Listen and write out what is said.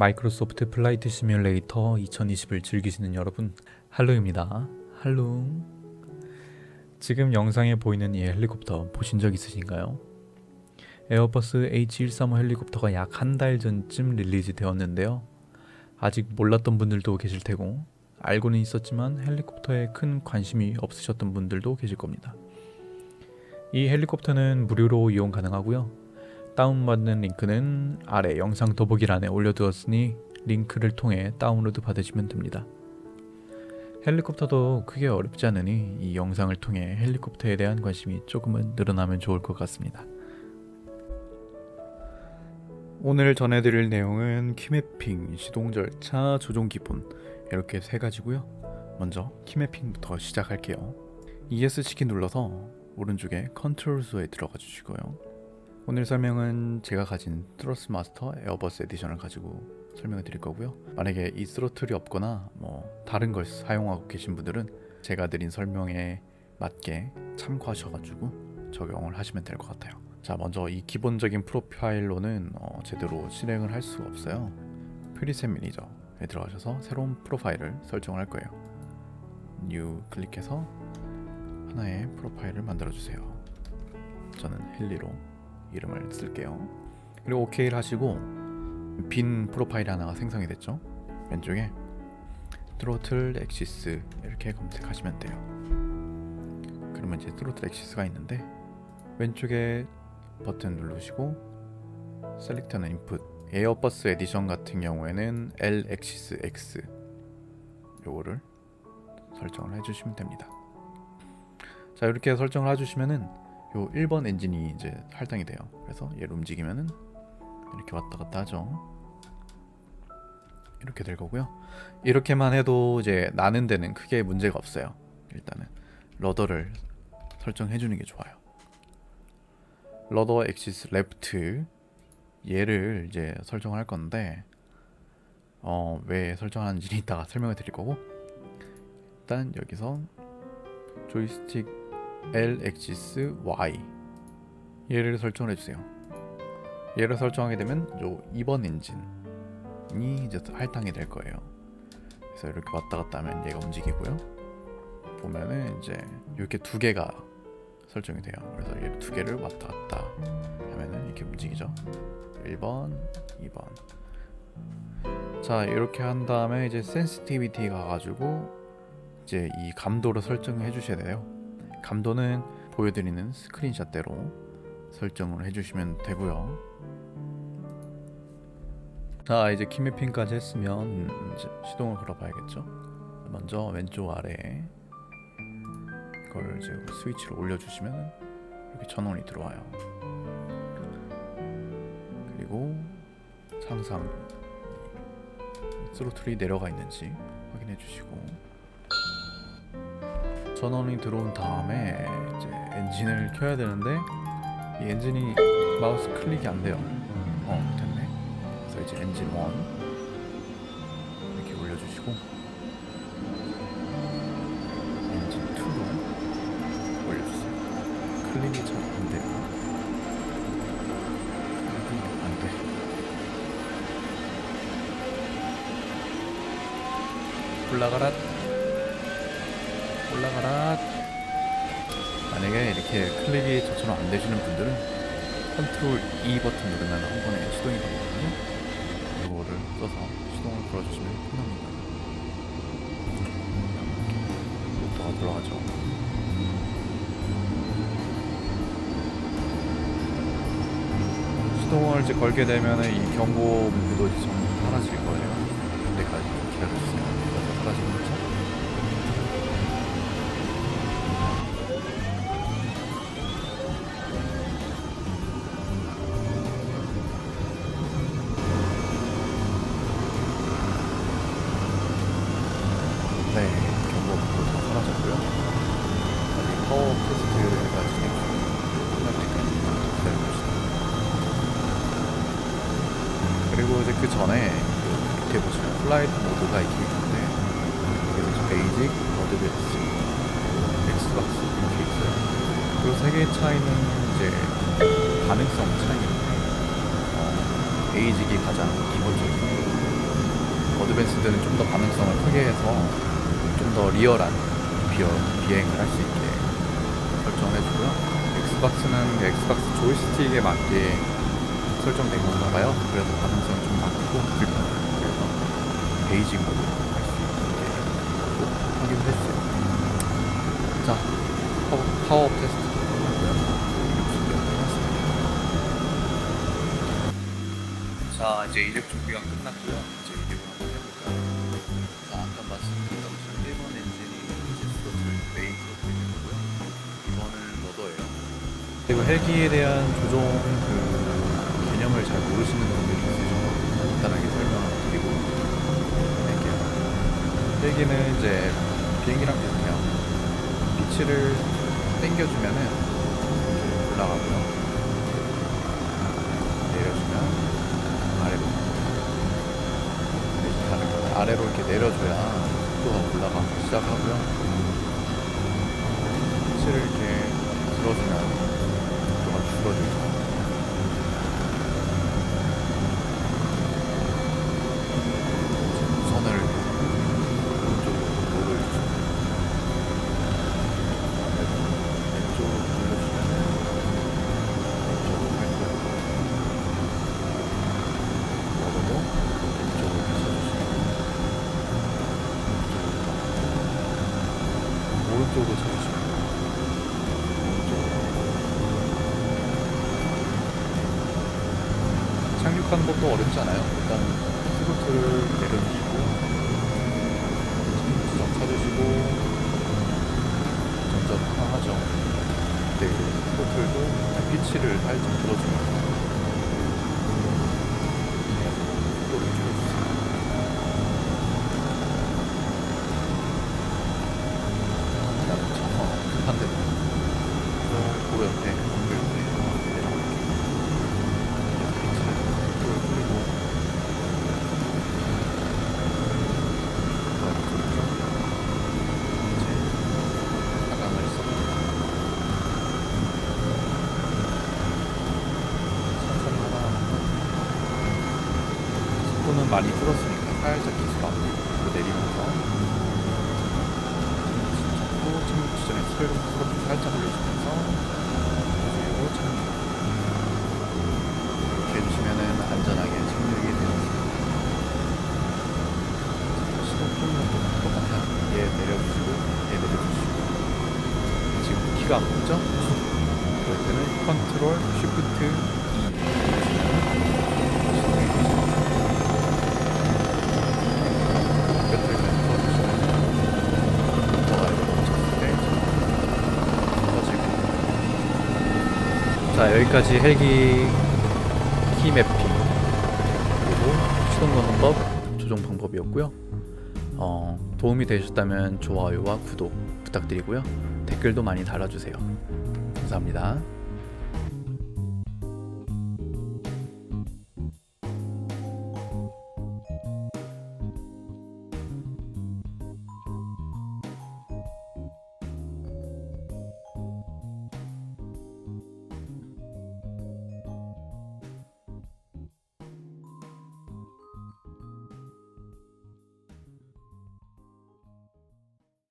마이크로소프트 플라이트 시뮬레이터 2020을 즐기시는 여러분 할로입니다. 할로. 지금 영상에 보이는 이 헬리콥터 보신 적 있으신가요? 에어버스 H135 헬리콥터가 약 한 달 전쯤 릴리즈 되었는데요. 아직 몰랐던 분들도 계실 테고 알고는 있었지만 헬리콥터에 큰 관심이 없으셨던 분들도 계실 겁니다. 이 헬리콥터는 무료로 이용 가능하고요. 다운받는 링크는 아래 영상 더보기란에 올려두었으니 링크를 통해 다운로드 받으시면 됩니다. 헬리콥터도 크게 어렵지 않으니 이 영상을 통해 헬리콥터에 대한 관심이 조금은 늘어나면 좋을 것 같습니다. 오늘 전해드릴 내용은 키매핑, 시동 절차, 조종 기본 이렇게 세 가지고요. 먼저 키매핑부터 시작할게요. ESC 키 눌러서 오른쪽에 컨트롤 수에 들어가 주시고요. 오늘 설명은 제가 가진 트러스 마스터 에어버스 에디션을 가지고 설명을 드릴 거고요. 만약에 이 스로틀이 없거나 뭐 다른 걸 사용하고 계신 분들은 제가 드린 설명에 맞게 참고하셔가지고 적용을 하시면 될 것 같아요. 자, 먼저 이 기본적인 프로파일로는 어, 제대로 실행을 할 수가 없어요. 프리셋 매니저에 들어가셔서 새로운 프로파일을 설정을 할 거예요. 뉴 클릭해서 하나의 프로파일을 만들어 주세요. 저는 헬리로 이름을 쓸게요. 그리고 OK를 하시고 빈 프로파일 하나가 생성이 됐죠. 왼쪽에 트로틀 엑시스 이렇게 검색하시면 돼요. 그러면 이제 트로틀 엑시스가 있는데 왼쪽에 버튼 누르시고 셀렉트는 인풋 에어버스 에디션 같은 경우에는 L 엑시스 X 요거를 설정을 해주시면 됩니다. 자 이렇게 설정을 해주시면은 요 1번 엔진이 이제 할당이 돼요. 그래서 얘를 움직이면은 이렇게 왔다 갔다 하죠. 이렇게 될 거고요. 이렇게만 해도 이제 나는 데는 크게 문제가 없어요. 일단은 러더를 설정해 주는 게 좋아요. 러더 엑시스 레프트 얘를 이제 설정할 건데 어, 왜 설정하는지 이따가 설명을 드릴 거고 일단 여기서 조이스틱 L 엑시스 Y 얘를 설정을 해주세요. 얘를 설정하게 되면 요 2번 엔진이 이제 할당이 될 거예요. 그래서 이렇게 왔다 갔다 하면 얘가 움직이고요. 보면은 이제 이렇게 두 개가 설정이 돼요. 그래서 얘 두 개를 왔다 갔다 하면은 이렇게 움직이죠. 1번, 2번. 자 이렇게 한 다음에 이제 센시티비티 가가지고 이제 이 감도를 설정해 주셔야 돼요. 감도는 보여드리는 스크린샷대로 설정을 해주시면 되고요. 자 이제 키매핑까지 했으면 이제 시동을 걸어봐야겠죠. 먼저 왼쪽 아래에 이걸 이제 스위치를 올려주시면 이렇게 전원이 들어와요. 그리고 항상 스로틀이 내려가 있는지 확인해 주시고 전원이 들어온 다음에 이제 엔진을 켜야 되는데 이 엔진이 마우스 클릭이 안 돼요. 어 됐네. 그래서 이제 엔진 1 이렇게 올려주시고 엔진 2로 올려주세요. 클릭이 잘 안 돼요. 안 돼. 올라가라. 올라가라. 만약에 이렇게 클릭이 저처럼 안 되시는 분들은 컨트롤 E 버튼 누르면 한 번에 시동이 가거든요. 이거를 써서 시동을 걸어주시면 편합니다. 모터가 돌아가죠. 시동을 이제 걸게 되면 이 경고 문구도 사라질 거예요. 파워 진행 중. 끝날 때까지 기다려주세요. 그리고 이제 그 전에 그 밑에 보시면 플라이트 모드가 있긴 있는데 이제 베이직, 어드밴스, 엑스박스 이렇게 있어요. 그 세 개의 차이는 이제 가능성 차이인데 어, 베이직이 가장 기본적이고 어드밴스드는 좀 더 가능성을 크게 해서 좀 더 리얼한 비행을 할 수 있게 해주고요. 엑스박스는 엑스박스 조이스틱에 맞게 설정된 건가 봐요. 그래서 가능성이 좀 많고 불편해요. 그래서 베이직 모드 할수 있게 또 하기로 했어요. 자, 파워, 파워업 테스트. 자, 이제 이륙 준비가 끝났고요. 이제 이륙 그리고 헬기에 대한 조종 그 개념을 잘 모르시는 분들이 있으셔서 간단하게 설명을 드리고 할게요. 헬기는 이제 비행기랑 비슷해요. 피치를 당겨주면은 올라가고요. 내려주면 아래로 가는 거예요. 아래로 이렇게 내려줘야 속도가 올라가기 시작하고요. 피치를 이렇게 들어주면 선을 오른쪽으로 오른쪽으로 쳐주시면 착륙하는 것도 어렵지 않아요. 일단 스로틀을 내려주시고 지점 찾으시고 점점 하죠. 네, 스로틀도 피치를 살짝 들어주면서 도로 옆에 건물 옆에 내려갈게요. 피치를 속도를 줄이고 그다음에 돌죠. 이제 하강을 씁니다. 천천히 하강하면 속도는 많이 줄었으니까 살짝 들고 내리면서 잡고 착륙 지점에 스피드 스로틀 살짝 올려주면서 그리고 착륙 이렇게 해주시면은 안전하게 착륙이 되었습니다. 시동 끄는 것도 똑같아요. 얘 내려주시고 얘 내려주시고. 지금 키가 안 보이죠? 그럴 때는 컨트롤 쉬프트 E 누르시면 시동이 켜집니다 배터리를 풀어주시면 모터가 이렇게 멈췄을 때 꺼지고 자 여기까지 헬기 키 매핑 그리고 시동 거는 법 조종 방법이었고요. 어, 도움이 되셨다면 좋아요와 구독 부탁드리고요. 댓글도 많이 달아주세요. 감사합니다